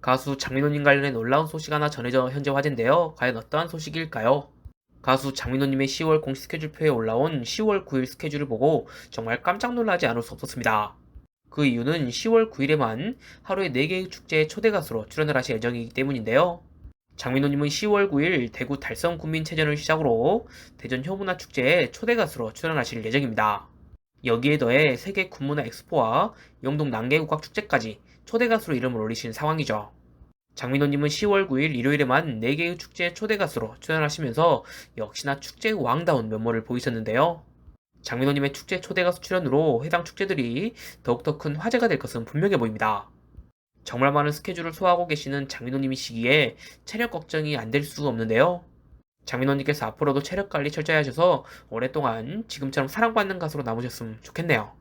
가수 장민호님 관련해 놀라운 소식 하나 전해져 현재 화제인데요. 과연 어떠한 소식일까요? 가수 장민호님의 10월 공식 스케줄표에 올라온 10월 9일 스케줄을 보고 정말 깜짝 놀라지 않을 수 없었습니다. 그 이유는 10월 9일에만 하루에 4개의 축제에 초대 가수로 출연을 하실 예정이기 때문인데요. 장민호님은 10월 9일 대구 달성 군민체전을 시작으로 대전 효문화 축제에 초대 가수로 출연하실 예정입니다. 여기에 더해 세계 군문화 엑스포와 영동 난개국악 축제까지 초대 가수로 이름을 올리신 상황이죠. 장민호님은 10월 9일 일요일에만 4개의 축제에 초대 가수로 출연하시면서 역시나 축제의 왕다운 면모를 보이셨는데요. 장민호님의 축제 초대 가수 출연으로 해당 축제들이 더욱더 큰 화제가 될 것은 분명해 보입니다. 정말 많은 스케줄을 소화하고 계시는 장민호님이시기에 체력 걱정이 안 될수 없는데요. 장민호님께서 앞으로도 체력 관리 철저히 하셔서 오랫동안 지금처럼 사랑받는 가수로 남으셨으면 좋겠네요.